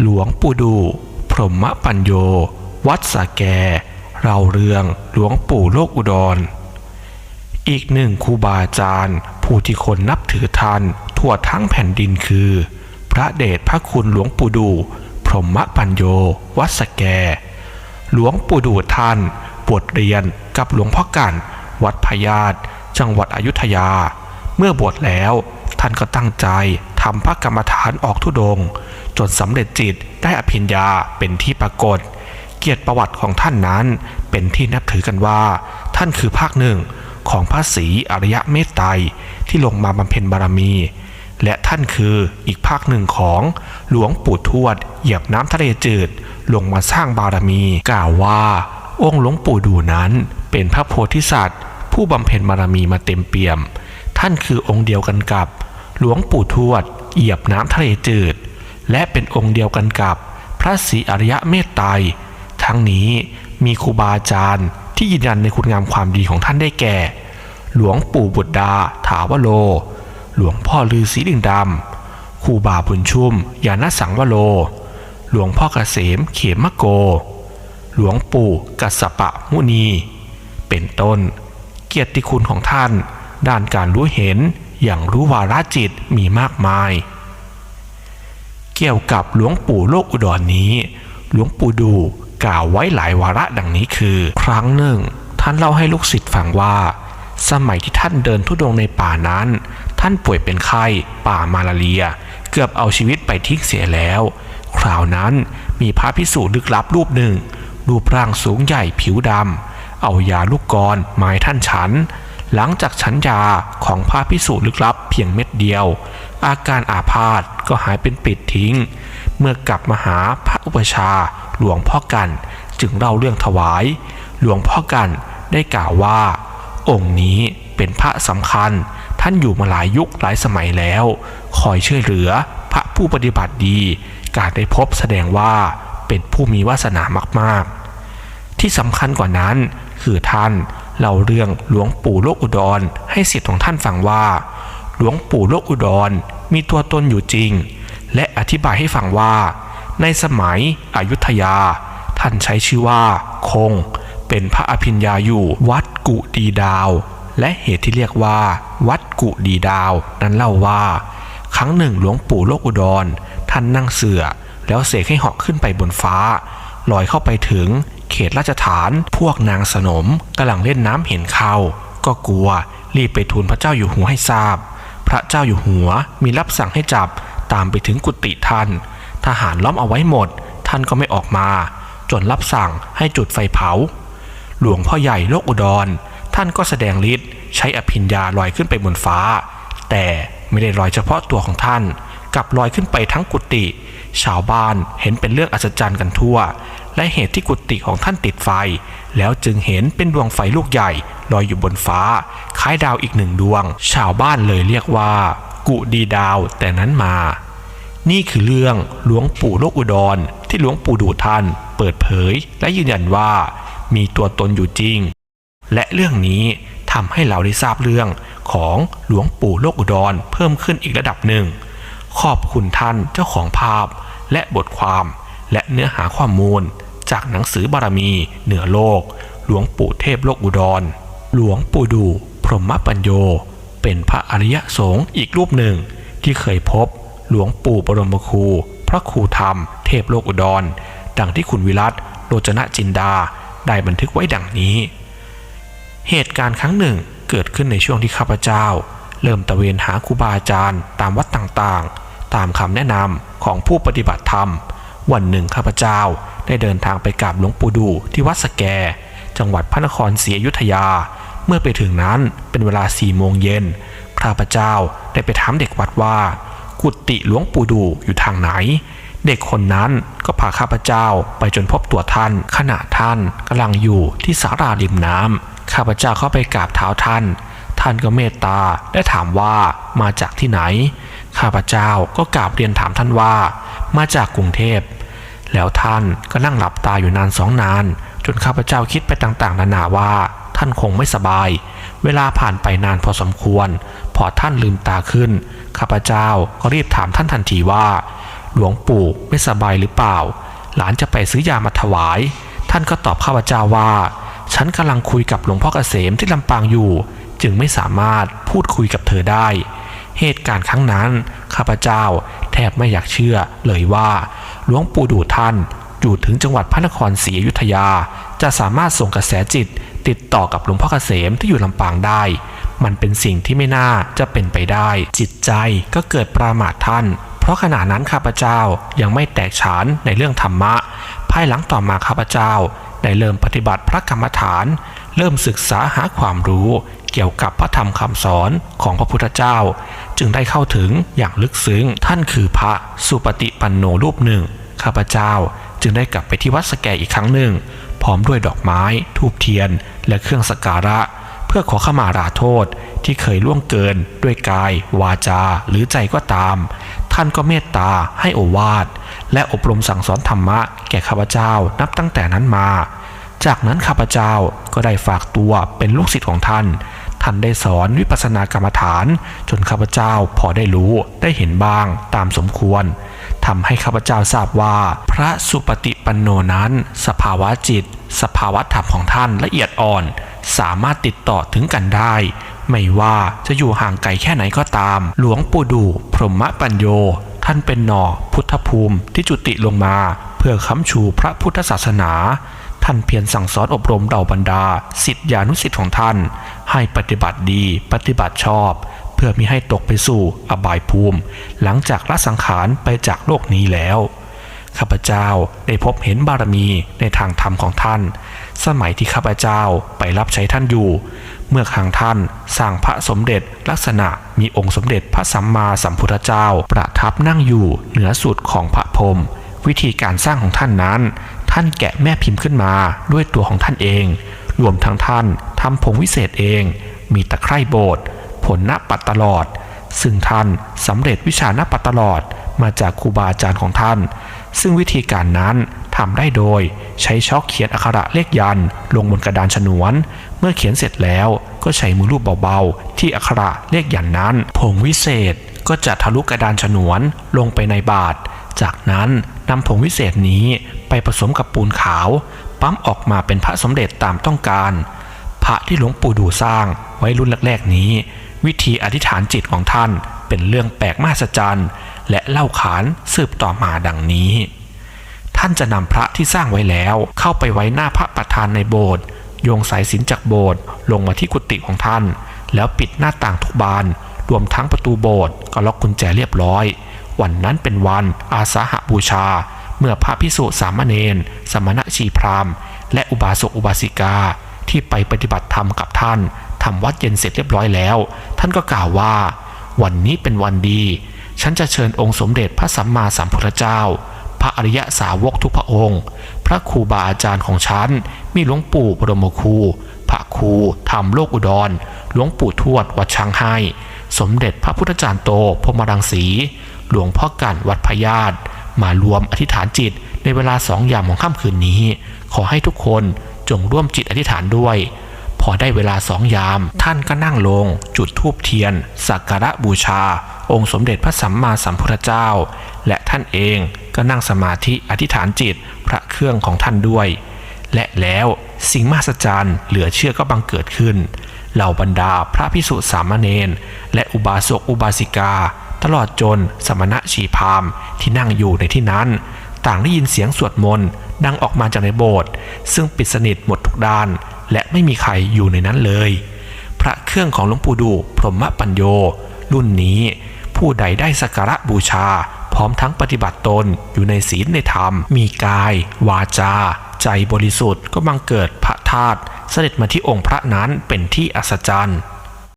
หลวงปู่ดู พรหมปัญโย วัดสาแก เราเรื่อง หลวงปู่โลกอุดร อีกหนึ่งครูบาอาจารย์ ผู้ที่คนนับถือท่านทั่วทั้งแผ่นดินคือ พระเดชพระคุณหลวงปู่ดู พรหมปัญโย วัดสแก หลวงปู่ดูท่านบวชเรียนกับหลวงพ่อกันวัดพญาตจังหวัดอยุธยา เมื่อบวชแล้วท่านก็ตั้งใจทำพระกรรมฐานออกทุดง จนสำเร็จจิตได้อภิญญาเป็นที่ปรากฏ เกียรติประวัติของท่านนั้นเป็นที่นับถือกันว่า ท่านคือภาคหนึ่งของพระศรีอริยเมตไตรที่ลงมาบำเพ็ญบารมี และท่านคืออีกภาคหนึ่งของหลวงปู่ทวด เหยียบน้ำทะเลจืดลงมาสร้างบารมี กล่าวว่า องค์หลวงปู่ดูนั้นเป็นพระโพธิสัตว์ ผู้บำเพ็ญบารมีมาเต็มเปี่ยม ท่านคือองค์เดียวกันกับ หลวงปู่ทวด เหยียบน้ำทะเลจืด และเป็นองค์เดียวกันกับพระศรีอริยะเมตไตรทั้งนี้มีครูบาอาจารย์ที่ยืนยันในคุณงามความดีของท่านได้แก่ หลวงปู่บุตรดา ถาวโล หลวงพ่อลือศรีลิงดำครูบาบุญชุ่มยานสังวโล หลวงพ่อเกษมเขมมะโก หลวงปู่กัสสปะมุนี เป็นต้น เกียรติคุณของท่าน ด้านการรู้เห็นอย่างรู้วาระจิตมีมากมาย กี่ยวกับหลวงปู่โลกอุดรนนี้ หลวงปู่ดูกล่าวไว้หลายวาระดังนี้คือ ครั้งหนึ่ง ท่านเล่าให้ลูกศิษย์ฟังว่า สมัยที่ท่านเดินทุดงในป่านั้น ท่านป่วยเป็นไข้ป่ามาลาเรีย เกือบเอาชีวิตไปทิ้งเสียแล้ว คราวนั้นมีพระพิสุลึกลับรูปหนึ่งรูปร่างสูงใหญ่ผิวดำเอายาลูกกรมาให้ท่านฉัน หลังจากฉันยาของพระพิสุลึกลับเพียงเม็ดเดียว อาการอาพาธก็หายเป็นปิดทิ้ง เมื่อกลับมาหาพระอุปชาหลวงพ่อกันจึงเล่าเรื่องถวาย หลวงพ่อกันได้กล่าวว่า องค์นี้เป็นพระสำคัญท่านอยู่มาหลายยุคหลายสมัยแล้ว คอยช่วยเหลือพระผู้ปฏิบัติดี การได้พบแสดงว่าเป็นผู้มีวาสนามากๆ ที่สำคัญกว่านั้นคือท่านเล่าเรื่องหลวงปู่โลกอุดรให้ศิษย์ของท่านฟังว่า หลวงปู่โลกอุดรมีตัวตนอยู่จริง และอธิบายให้ฟังว่า ในสมัยอยุธยา ท่านใช้ชื่อว่า คง เป็นพระอภิญญาอยู่วัดกุดีดาว และเหตุที่เรียกว่า วัดกุดีดาว นั้นเล่าว่า ครั้งหนึ่งหลวงปู่โลกอุดร ท่านนั่งเสือแล้วเสกให้เหาะขึ้นไปบนฟ้าลอยเข้าไปถึง ตราชฐาน พวกนางสนมกำลังเล่นน้ำเห็นเขาก็กลัวรีบไปทูลพระเจ้าอยู่หัวให้ทราบ พระเจ้าอยู่หัวมีรับสั่งให้จับตามไปถึงกุฏิท่าน ทหารล้อมเอาไว้หมด ท่านก็ไม่ออกมา จนรับสั่งให้จุดไฟเผา หลวงพ่อใหญ่โลกอุดร ท่านก็แสดงฤทธิ์ใช้อภิญญาลอยขึ้นไปบนฟ้า แต่ไม่ได้ลอยเฉพาะตัวของท่าน กลับลอยขึ้นไปทั้งกุฏิ ชาวบ้านเห็นเป็นเรื่องอัศจรรย์กันทั่ว และเหตุที่กุฏิของท่านติดไฟ แล้วจึงเห็นเป็นดวงไฟลูกใหญ่ลอยอยู่บนฟ้า คล้ายดาวอีกหนึ่งดวง ชาวบ้านเลยเรียกว่า กุดีดาวแต่นั้นมา นี่คือเรื่องหลวงปู่โลกอุดร ที่หลวงปู่ดูท่านเปิดเผย และยืนยันว่ามีตัวตนอยู่จริง และเรื่องนี้ทำให้เราได้ทราบเรื่องของหลวงปู่โลกอุดรเพิ่มขึ้นอีกระดับหนึ่ง ขอบคุณท่านเจ้าของภาพ และบทความและเนื้อหาข้อมูล จากหนังสือบารมี เหนือโลก หลวงปู่เทพโลกอุดร หลวงปู่ดู พรหมปัญโย เป็นพระอริยสงฆ์อีกรูปหนึ่ง ที่เคยพบ หลวงปู่บรมครู พระครูธรรม เทพโลกอุดร ดังที่คุณวิรัตโรจนะจินดา ได้บันทึกไว้ดังนี้ เหตุการณ์ครั้งหนึ่งเกิดขึ้นในช่วงที่ข้าพเจ้า เริ่มตะเวนหาครูบาอาจารย์ตามวัดต่างๆ ตามคำแนะนำของผู้ปฏิบัติธรรม วันหนึ่งข้าพเจ้าได้เดินทางไปกราบหลวงปู่ดูที่วัดสแก จังหวัดพระนครศรีอยุธยา เมื่อไปถึงนั้นเป็นเวลาสี่โมงเย็นข้าพเจ้าได้ไปถามเด็กวัดว่า กุฏิหลวงปู่ดูอยู่ทางไหน เด็กคนนั้นก็พาข้าพเจ้าไปจนพบตัวท่าน ขณะท่านกำลังอยู่ที่สาราริมน้ำข้าพเจ้าเข้าไปกราบเท้าท่าน ท่านก็เมตตาและถามว่ามาจากที่ไหน ข้าพเจ้าก็กราบเรียนถามท่านว่า มาจากกรุงเทพ แล้วท่านก็นั่งหลับตาอยู่นานสองนาน จนข้าพเจ้าคิดไปต่างๆ นานาว่า ท่านคงไม่สบาย เวลาผ่านไปนานพอสมควร พอท่านลืมตาขึ้น ข้าพเจ้าก็รีบถามท่านทันทีว่า หลวงปู่ไม่สบายหรือเปล่า หลานจะไปซื้อยามาถวาย ท่านก็ตอบข้าพเจ้าว่า ฉันกำลังคุยกับหลวงพ่อเกษมที่ลำปางอยู่ จึงไม่สามารถพูดคุยกับเธอได้ เหตุการณ์ครั้งนั้น ข้าพเจ้าแทบไม่อยากเชื่อเลยว่า หลวงปู่ดูท่านอยู่ถึงจังหวัดพระนครศรีอยุธยา จะสามารถส่งกระแสจิต ติดต่อกับหลวงพ่อเกษมที่อยู่ลำปางได้ มันเป็นสิ่งที่ไม่น่าจะเป็นไปได้ จิตใจก็เกิดประมาทท่าน เพราะขณะนั้นข้าพเจ้ายังไม่แตกฉานในเรื่องธรรมะ ภายหลังต่อมาข้าพเจ้าได้เริ่มปฏิบัติพระกรรมฐาน เริ่มศึกษาหาความรู้เกี่ยวกับพระธรรมคำสอนของพระพุทธเจ้า จึงได้เข้าถึงอย่างลึกซึ้ง ท่านคือพระสุปฏิปันโนรูปหนึ่ง ข้าพเจ้าจึงได้กลับไปที่วัดสแกอีกครั้งหนึ่ง พร้อมด้วยดอกไม้ทูบเทียน และเครื่องสักการะ เพื่อขอขมาลาโทษที่เคยล่วงเกิน ด้วยกาย วาจา หรือใจก็ตาม ท่านก็เมตตาให้โอวาทและอบรมสั่งสอนธรรมะแก่ข้าพเจ้านับตั้งแต่นั้นมา จากนั้นข้าพเจ้าก็ได้ฝากตัวเป็นลูกศิษย์ของท่าน ท่านได้สอนวิปัสสนากรรมฐาน จนข้าพเจ้าพอได้รู้ได้เห็นบ้างตามสมควรทำให้ข้าพเจ้าทราบว่า พระสุปฏิปันโนนั้น สภาวะจิต สภาวะธรรมของท่านละเอียดอ่อน สามารถติดต่อถึงกันได้ ไม่ว่าจะอยู่ห่างไกลแค่ไหนก็ตาม หลวงปู่ดูพรหมปัญโย ท่านเป็นหน่อพุทธภูมิที่จุติลงมา เพื่อค้ำชูพระพุทธศาสนา ท่านเพียรสั่งสอนอบรมเดาบรรดาสิทธิานุสิทธิของท่าน ให้ปฏิบัติดีปฏิบัติชอบ เพื่อมิให้ตกไปสู่อบายภูมิ หลังจากละสังขารไปจากโลกนี้แล้วข้าพเจ้าได้พบเห็นบารมีในทางธรรมของท่าน สมัยที่ข้าพเจ้าไปรับใช้ท่านอยู่ เมื่อครั้งท่านสร้างพระสมเด็จลักษณะมีองค์สมเด็จพระสัมมาสัมพุทธเจ้า ประทับนั่งอยู่เหนือสุดของพระพรมวิธีการสร้างของท่านนั้น ท่านแกะแม่พิมพ์ขึ้นมาด้วยตัวของท่านเอง รวมทั้งท่านทำผงวิเศษเอง มีตะไคร่โบสถ์ผลณปัดตลอด ซึ่งท่านสำเร็จวิชาณปัดตลอดมาจากครูบาอาจารย์ของท่าน ซึ่งวิธีการนั้นทำได้โดยใช้ช็อกเขียนอักขระเลขยันลงบนกระดานฉนวน เมื่อเขียนเสร็จแล้วก็ใช้มือรูปเบาๆ ที่อักขระเลขยันนั้น ผงวิเศษก็จะทะลุกระดานฉนวนลงไปในบาท จากนั้นนำผงวิเศษนี้ไปผสมกับปูนขาว ปั๊มออกมาเป็นพระสมเด็จตามต้องการ พระที่หลวงปู่ดูสร้างไว้รุ่นแรกๆนี้ วิธีอธิษฐานจิตของท่านเป็นเรื่องแปลกมหัศจรรย์ และเล่าขานสืบต่อมาดังนี้ ท่านจะนำพระที่สร้างไว้แล้วเข้าไปไว้หน้าพระประธานในโบสถ์โยงสายสิญจนจากโบสถ์ลงมาที่กุฏิของท่าน แล้วปิดหน้าต่างทุกบานรวมทั้งประตูโบสถ์ก็ล็อกกุญแจเรียบร้อย วันนั้นเป็นวันอาสาหบูชา เมื่อพระพิสุสามเณรสมณะชีพรามและอุบาสกอุบาสิกาที่ไปปฏิบัติธรรมกับท่านทำวัดเย็นเสร็จเรียบร้อยแล้ว ท่านก็กล่าวว่า วันนี้เป็นวันดี ฉันจะเชิญองค์สมเด็จพระสัมมาสัมพุทธเจ้า พระอริยสาวกทุกพระองค์ พระครูบาอาจารย์ของฉัน มีหลวงปู่บรมครูพระครูธรรมโลกอุดรหลวงปู่ทวดวัดช้างให้ สมเด็จพระพุทธจารย์โตพรมรังสี หลวงพ่อกันวัดพญาตมารวมอธิษฐานจิตในเวลาสองยามของค่ำคืนนี้ ขอให้ทุกคนจงร่วมจิตอธิษฐานด้วย พอได้เวลาสองยาม ท่านก็นั่งลง จุดธูปเทียน สักการะบูชา องค์สมเด็จพระสัมมาสัมพุทธเจ้า และท่านเองก็นั่งสมาธิอธิษฐานจิตพระเครื่องของท่านด้วย และแล้วสิ่งมหัศจรรย์เหลือเชื่อก็บังเกิดขึ้นเหล่าบรรดาพระพิสุสามเณรและอุบาสกอุบาสิกา ตลอดจนสมณะชีพามที่นั่งอยู่ในที่นั้น ต่างได้ยินเสียงสวดมนต์ดังออกมาจากในโบสถ์ซึ่งปิดสนิทหมดทุกด้าน และไม่มีใครอยู่ในนั้นเลย พระเครื่องของหลวงปู่ดูพรหมปัญโย รุ่นนี้ ผู้ใดได้สักการะบูชา พร้อมทั้งปฏิบัติตนอยู่ในศีลในธรรม มีกาย วาจา ใจบริสุทธิ์ก็บังเกิดพระธาตุเสด็จมาที่องค์พระนั้นเป็นที่อัศจรรย์